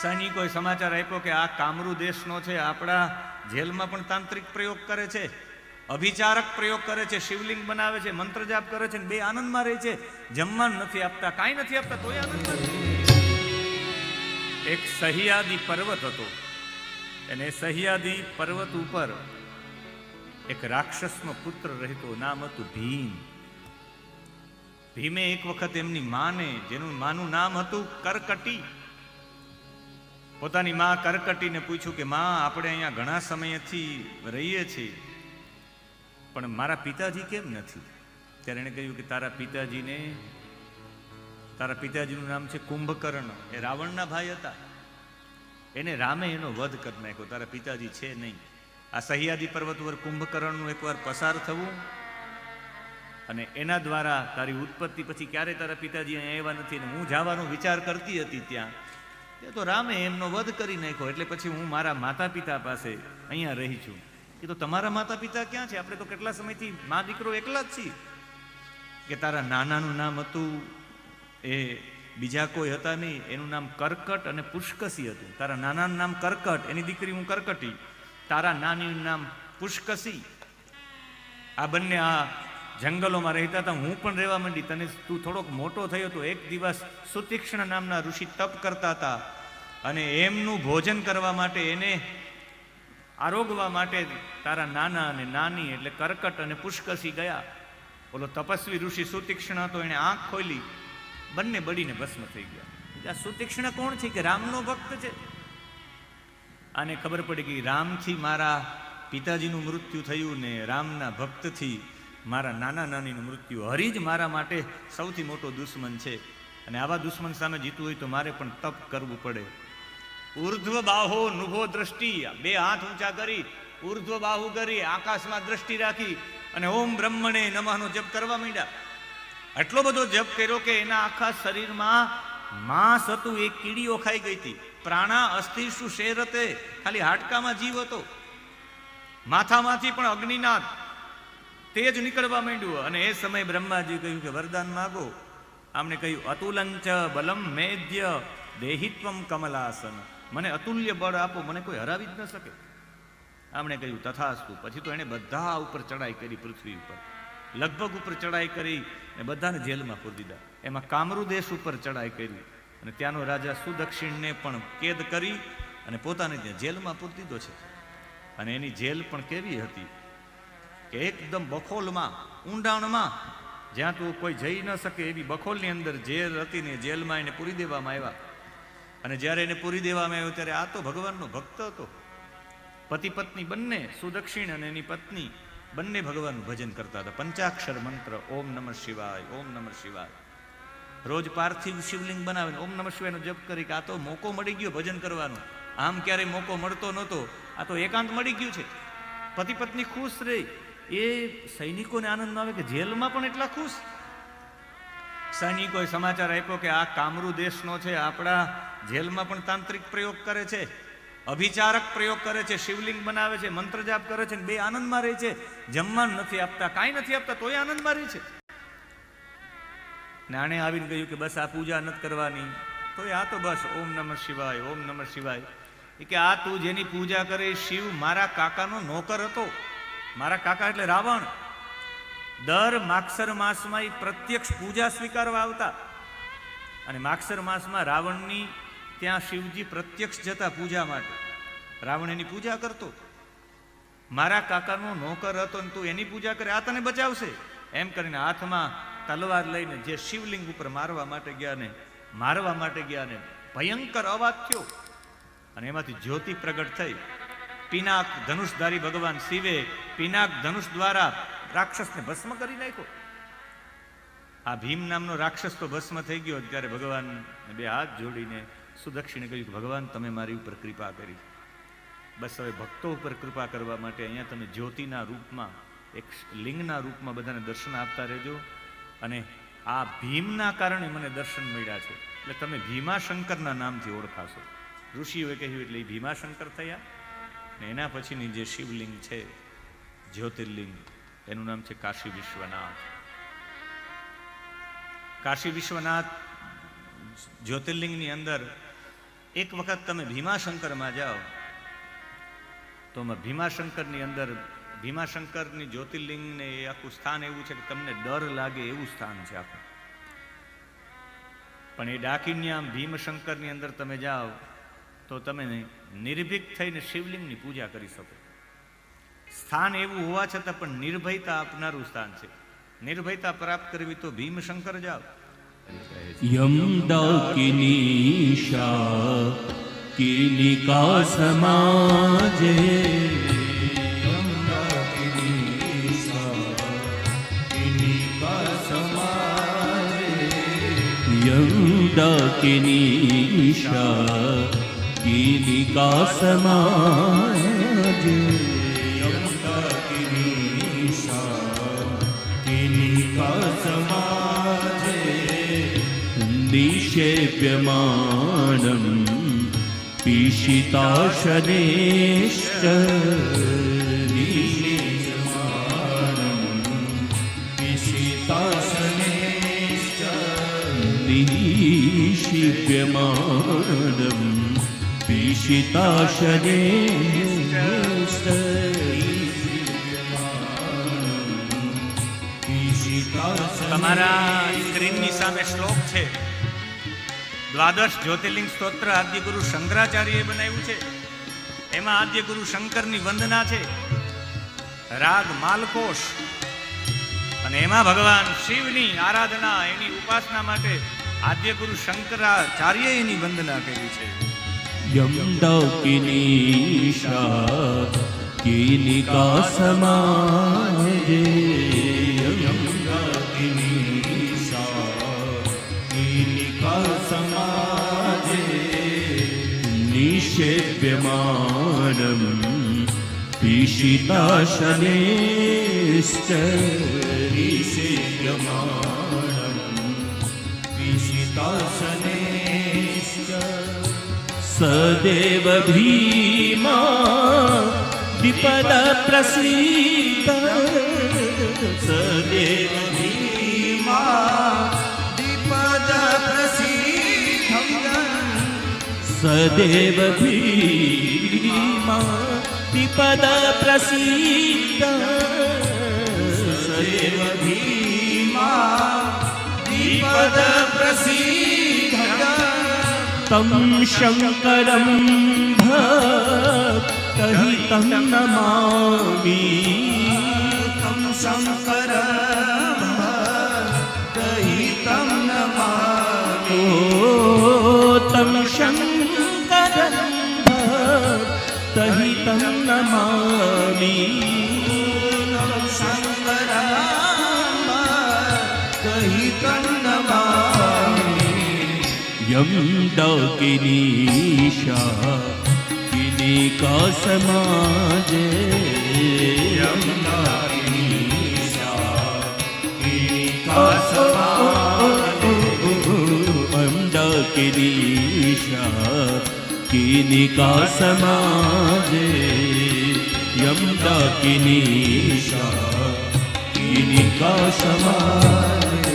સૈનિકોએ સમાચાર આપ્યો કે આ કામરૂ દેશનો છે, આપણા જેલમાં પણ તાંત્રિક પ્રયોગ કરે છે, અભિચારક પ્રયોગ કરે છે, શિવલિંગ બનાવે છે મંત્ર જાપ કરે છે બે આનંદમાં રહે છે, જમવાનું નથી આપતા, કાંઈ નથી આપતા તોય આનંદમાં એક સહિયાદી પર્વત હતો અને સહિયાદી પર્વત ઉપર એક રાક્ષસનો પુત્ર રહેતો, નામ હતું ભીમ. ભીમે એક વખત એમની માને, જેનું માનું નામ હતું કરકટી. પોતાની માં કરકટીને પૂછ્યું કે, માં, આપણે અહીંયા ઘણા સમયથી રહીએ છીએ, પણ મારા પિતાજી કેમ નથી? ત્યારે એણે કહ્યું કે, તારા પિતાજીને, તારા પિતાજીનું નામ છે કુંભકર્ણ. એ રાવણના ભાઈ હતા. એને રામે એનો વધ કરી નાખ્યો. તારા પિતાજી છે નહીં. આ સહ્યાદી પર્વત ઉપર કુંભકર્ણનું એકવાર પસાર થવું અને એના દ્વારા તારી ઉત્પત્તિ પછી ક્યારે તારા પિતાજી અહીંયા આવ્યા નથી અને હું જવાનો વિચાર કરતી હતી ત્યાં તે તો રામે એમનો વધ કરી નાખ્યો, એટલે પછી હું મારા માતા પિતા પાસે અહીંયા રહી છું. એ તો તમારા માતા પિતા ક્યાં છે? આપણે તો કેટલા સમયથી મા દીકરો એકલા જ છીએ. કે તારા નાનાનું નામ હતું, એ બીજા કોઈ હતા નહીં, એનું નામ કરકટ અને પુષ્કસી હતું. તારા નાનાનું નામ કરકટ, એની દીકરી હું કરકટી. તારા નાનીનું નામ પુષ્કસી. આ બંને આ જંગલોમાં રહેતા હતા, હું પણ રહેવા માંડી તને તું થોડોક મોટો થયો તો એક દિવસ સુતીક્ષ્ણ નામના ઋષિ તપ કરતા હતા અને એમનું ભોજન કરવા માટે એને આરોગવા માટે તારા નાના અને નાની એટલે કરકટ અને પુષ્કસી ગયા. ઓલો તપસ્વી ઋષિ સુતીક્ષ્ણ હતો, એણે આંખ ખોલી, બંને બળીને ભસ્મ થઈ ગયા. આ સુતીક્ષ્ણ કોણ છે કે રામનો ભક્ત છે? આને ખબર પડી કે રામથી મારા પિતાજીનું મૃત્યુ થયું ને રામના ભક્તથી મારા નાના નાનીનું મૃત્યુ. હરી જ મારા માટે સૌથી મોટો દુશ્મન છે. અને આવા દુશ્મન સામે જીતવું હોય તો મારે પણ તપ કરવું પડે. ઉર્ધ્વ બાહો નુભો દ્રષ્ટિ. બે હાથ ઊંચા કરી. ઉર્ધ્વ બાહુ કરી. આકાશમાં દ્રષ્ટિ રાખી. અને ઓમ બ્રહ્મણે નમઃનો જપ કરવા માંડ્યા. એટલો બધો જપ કર્યો કે એના આખા શરીરમાં માંસ હતું. એ કીડીઓ ખાઈ ગઈ હતી. પ્રાણા અસ્થિ શું શેર હતે. ખાલી હાડકામાં જીવ હતો. માથામાંથી પણ અગ્નિનાથ તેજ નીકળવા માંડ્યું અને એ સમયે બ્રહ્માજી કહ્યું કે, વરદાન માગો. આમણે કહ્યું, અતુલંચ બલમ મેદ્ય દેહિત્વમ કમલાસન. મને અતુલ્ય બળ આપો, મને કોઈ હરાવી જ ન શકે. આમણે કહ્યું, તથાસ્તુ. પછી તો એણે બધા ઉપર ચડાઈ કરી પૃથ્વી ઉપર. લગભગ ઉપર ચડાઈ કરી ને બધાને જેલમાં પૂરી દીધા. એમાં કામરૂ દેશ ઉપર ચડાઈ કરી. અને ત્યાંનો રાજા સુદક્ષિણને પણ કેદ કરી અને પોતાને ત્યાં જેલમાં પૂરી દીધો છે. અને એની જેલ પણ કેવી હતી? કે એકદમ બખોલમાં, ઊંડાણમાં, જ્યાં તું કોઈ જઈ ન શકે એવી બખોલની અંદર જેલ હતી ને જેલમાં એને પૂરી દેવામાં આવ્યા. અને જ્યારે એને પૂરી દેવામાં આવ્યો ત્યારે આ તો ભગવાનનો ભક્ત હતો. પતિ પત્ની બંને સુદક્ષિણ અને એની પત્ની બંને ભગવાનનું ભજન કરતા હતા. પંચાક્ષર મંત્ર, ઓમ નમઃ શિવાય, ઓમ નમઃ શિવાય. રોજ પાર્થિવ શિવલિંગ બનાવીને ઓમ નમઃ શિવાયનો જપ કરી કે આ તો મોકો મળી ગયો ભજન કરવાનો. આમ ક્યારેય મોકો મળતો નહોતો. આ તો એકાંત મળી ગયું છે. પતિ પત્ની ખુશ રહી. એ સૈનિકોને આનંદ આવે કે જેલમાં પણ એટલા ખુશ? સૈનિકોએ સમાચાર આપ્યો કે આ કામરૂ દેશનો છે, આપણા જેલમાં પણ તાંત્રિક પ્રયોગ કરે છે, અભિચારક પ્રયોગ કરે છે, શિવલિંગ બનાવે છે, મંત્ર જાપ કરે છે બે આનંદમાં રહે છે. જમવાનું નથી આપતા, કાંઈ નથી આપતા, તોય આનંદમાં રહે છે. ને આણે આવીને કહ્યું કે બસ આ પૂજા નથી કરવાની. તો આ તો બસ, ઓમ નમઃ શિવાય, ઓમ નમઃ શિવાય. કે આ તું જેની પૂજા કરે શિવ મારા કાકાનો નોકર હતો. મારા કાકા એટલે રાવણ. દર માક્ષર માસમાં એ પ્રત્યક્ષ પૂજા સ્વીકારવા આવતા. અને માક્ષર માસમાં રાવણની ત્યાં શિવજી પ્રત્યક્ષ જતા પૂજા માટે. રાવણ એની પૂજા કરતો. મારા કાકાનો નોકર હતો ને તું એની પૂજા કરે, આ તને બચાવશે. એમ કરીને હાથમાં તલવાર લઈને જે શિવલિંગ ઉપર મારવા માટે ગયા ને, મારવા માટે ગયા ને, ભયંકર અવાજ થયો. અને એમાંથી જ્યોતિ પ્રગટ થઈ. પિનાક ધનુષધારી ભગવાન શિવે પિનાક ધનુષ દ્વારા રાક્ષસને ભસ્મ કરી નાખ્યો. આ ભીમ નામનો રાક્ષસ તો ભસ્મ થઈ ગયો ત્યારે ભગવાન બે હાથ જોડીને સુદક્ષિણે કહ્યું ભગવાન, તમે મારી ઉપર કૃપા કરી. બસ હવે ભક્તો ઉપર કૃપા કરવા માટે અહીંયા તમે જ્યોતિના રૂપમાં, એક લિંગના રૂપમાં બધાને દર્શન આપતા રહેજો. અને આ ભીમના કારણે મને દર્શન મળ્યા છે. એટલે તમે ભીમાશંકરના નામથી ઓળખાશો. ઋષિઓએ કહ્યું એટલે એ ભીમાશંકર થયા. ને એના પછીની જે શિવલિંગ છે, જ્યોતિર્લિંગ, એનું નામ છે કાશી વિશ્વનાથ. કાશી વિશ્વનાથ જ્યોતિર્લિંગની અંદર એક વખત તમે ભીમાશંકરમાં જાઓ, તો ભીમાશંકરની અંદર, ભીમાશંકરની જ્યોતિર્લિંગને એ આખું સ્થાન એવું છે કે તમને ડર લાગે એવું સ્થાન છે આખું. પણ એ ડાકીની આમ ભીમશંકરની અંદર તમે જાઓ, તો તમે નિર્ભીક થઈને શિવલિંગની પૂજા કરી શકો. સ્થાન એવું હોવા છતાં પણ નિર્ભયતા આપનારું સ્થાન છે. નિર્ભયતા પ્રાપ્ત કરવી તો ભીમશંકર જાઓ. યમ દૌકિનીશા સમાજે? યમ દકિનીશા दाकिनीशा किलिका समाजे निषेव्यमाणं पीशिताशनेश्च निषिव्यमाणं पीशिताशनेश्च તમારા સ્ક્રીનની સામે શ્લોક છે દ્વાદશ જ્યોતિર્લિંગ સ્તોત્ર આદ્ય ગુરુ શંકરાચાર્યએ બનાવ્યું છે એમાં આદ્ય ગુરુ શંકરની વંદના છે રાગ માલકોશ અને એમાં ભગવાન શિવની આરાધના એની ઉપાસના માટે આદ્ય ગુરુ શંકરાચાર્ય એની વંદના કરી છે यं दाकिनीशा कीलिका समाजे यं दाकिनीशा कीलिका समाजे निषेव्यमानं पीशिताशनेश्च निषेव्यमानं पीशिताशनेश्च સદેવ ભીમા વિપદ પ્રસીત સદેવ ભીમા વિપદ પ્રસીત સદેવ ભીમા વિપદ પ્રસીત સદેવ ભીમા વિપદ પ્રસીત तं शङ्करं भक्तहितं नमामि। तं शङ्करं भक्तहितं नमामि। तं शङ्करं भक्तहितं नमामि। तं शङ्करं भक्तहितं नमामि यं डाकिनीशा किलिका समाजे यं डाकिनीशा किलिका समाजे यं डाकिनीशा किलिका समाजे यं डाकिनीशा किलिका समाजे